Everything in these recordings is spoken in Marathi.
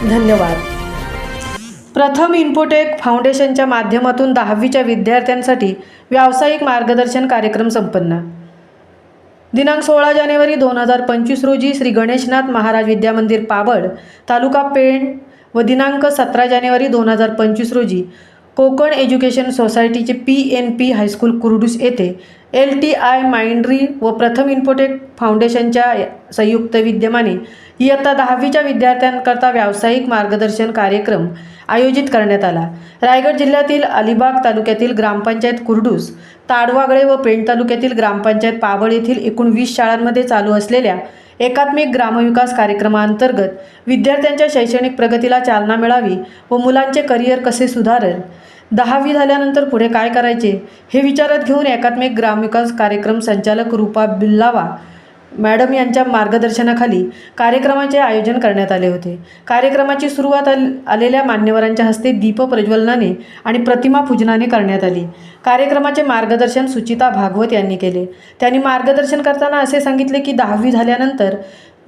धन्यवाद. प्रथम इन्फोटेक फाउंडेशनच्या माध्यमातून दहावीच्या विद्यार्थ्यांसाठी व्यावसायिक मार्गदर्शन कार्यक्रम संपन्न. दिनांक सोळा जानेवारी दोन हजार पंचवीस रोजी श्री गणेशनाथ महाराज विद्यामंदिर पाबळ तालुका पेण व दिनांक सतरा जानेवारी दोन हजार पंचवीस रोजी कोकण एज्युकेशन सोसायटीचे P N P high school Kurdus येथे एल टी आय माइंड्री व प्रथम इन्फोटेक फाउंडेशनच्या संयुक्त विद्यमाने इयत्ता दहावीच्या विद्यार्थ्यांकरता व्यावसायिक मार्गदर्शन कार्यक्रम आयोजित करण्यात आला. रायगड जिल्ह्यातील अलिबाग तालुक्यातील ग्रामपंचायत कुर्डूस ताडवागळे व पेण तालुक्यातील ग्रामपंचायत पाबळ येथील एकूण वीस शाळांमध्ये चालू असलेल्या एकात्मिक ग्रामविकास कार्यक्रमाअंतर्गत विद्यार्थ्यांच्या शैक्षणिक प्रगतीला चालना मिळावी व मुलांचे करिअर कसे सुधारेल दहावी झाल्यानंतर पुढे काय करायचे? हे विचारात घेऊन एकात्मिक ग्रामविकास कार्यक्रम संचालक रूपा बिल्लावा मॅडम यांच्या मार्गदर्शनाखाली कार्यक्रमाचे आयोजन करण्यात आले होते. कार्यक्रमाची सुरुवात आल आलेल्या मान्यवरांच्या हस्ते दीप प्रज्वलनाने आणि प्रतिमा पूजनाने करण्यात आली. कार्यक्रमाचे मार्गदर्शन सुचिता भागवत यांनी केले. त्यांनी मार्गदर्शन करताना असे सांगितले की दहावी झाल्यानंतर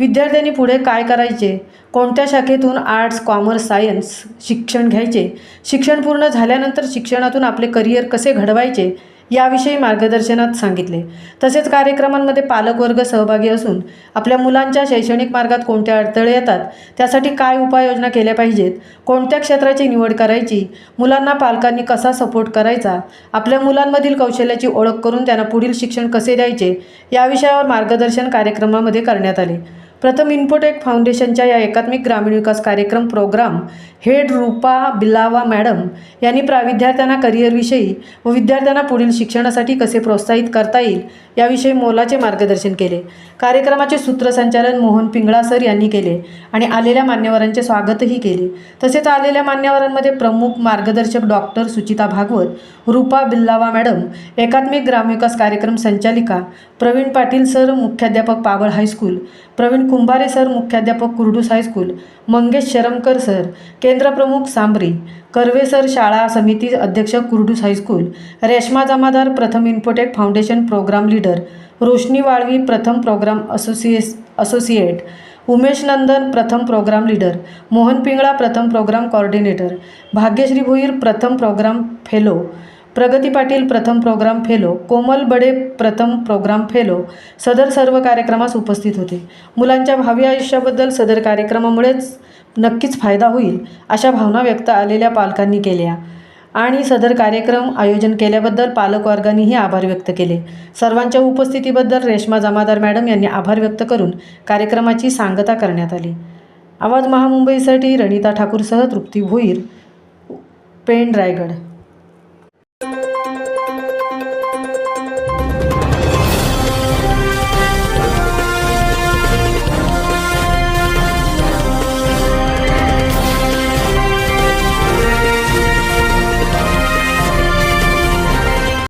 विद्यार्थ्यांनी पुढे काय करायचे? कोणत्या शाखेतून आर्ट्स कॉमर्स सायन्स शिक्षण घ्यायचे? शिक्षण पूर्ण झाल्यानंतर शिक्षणातून आपले करिअर कसे घडवायचे? याविषयी मार्गदर्शनात सांगितले. तसेच कार्यक्रमांमध्ये पालकवर्ग सहभागी असून आपल्या मुलांच्या शैक्षणिक मार्गात कोणत्या अडथळे येतात? त्यासाठी काय उपाययोजना केल्या पाहिजेत? कोणत्या क्षेत्राची निवड करायची? मुलांना पालकांनी कसा सपोर्ट करायचा? आपल्या मुलांमधील कौशल्याची ओळख करून त्यांना पुढील शिक्षण कसे द्यायचे? या विषयावर मार्गदर्शन कार्यक्रमामध्ये करण्यात आले. प्रथम इन्फोटेक फाउंडेशनच्या या एकात्मिक ग्रामीण विकास कार्यक्रम program head Rupa Bilawa madam यांनी प्रा विद्यार्थ्यांना करिअरविषयी व विद्यार्थ्यांना पुढील शिक्षणासाठी कसे प्रोत्साहित करता येईल याविषयी मोलाचे मार्गदर्शन केले. कार्यक्रमाचे सूत्रसंचालन मोहन पिंगळा सर यांनी केले आणि आलेल्या मान्यवरांचे स्वागतही केले. तसेच आलेल्या मान्यवरांमध्ये प्रमुख मार्गदर्शक डॉक्टर सुचिता भागवत रूपा बिल्लावा मॅडम एकात्मिक ग्रामविकास कार्यक्रम संचालिका प्रवीण पाटील सर मुख्याध्यापक Pabal high school Praveen Kumbhare sir मुख्याध्यापक Kurdus high school Mangesh Sharamkar sir केंद्रप्रमुख Sambari Karve sir शाळा समिती अध्यक्ष Kurdus high school Reshma Jamadar Pratham infotech foundation program leader Roshni Walvi Pratham program असोसिएस associate Umesh Nandan Pratham program leader Mohan Pingla प्रथम प्रोग्राम कॉर्डिनेटर भाग्यश्री भुईर प्रथम प्रोग्राम फेलो प्रगती पाटील प्रथम प्रोग्राम फेलो कोमल बडे प्रथम प्रोग्राम फेलो सदर सर्व कार्यक्रमास उपस्थित होते. मुलांच्या भावी आयुष्याबद्दल सदर कार्यक्रमामुळेच नक्कीच फायदा होईल अशा भावना व्यक्त आलेल्या पालकांनी केल्या. आणि सदर कार्यक्रम आयोजन केल्याबद्दल पालकवर्गांनीही आभार व्यक्त केले. सर्वांच्या उपस्थितीबद्दल रेश्मा जमादार मॅडम यांनी आभार व्यक्त करून कार्यक्रमाची सांगता करण्यात आली. आवाज महामुंबईसाठी रणिता ठाकूरसह तृप्ती भोईर पेण रायगड.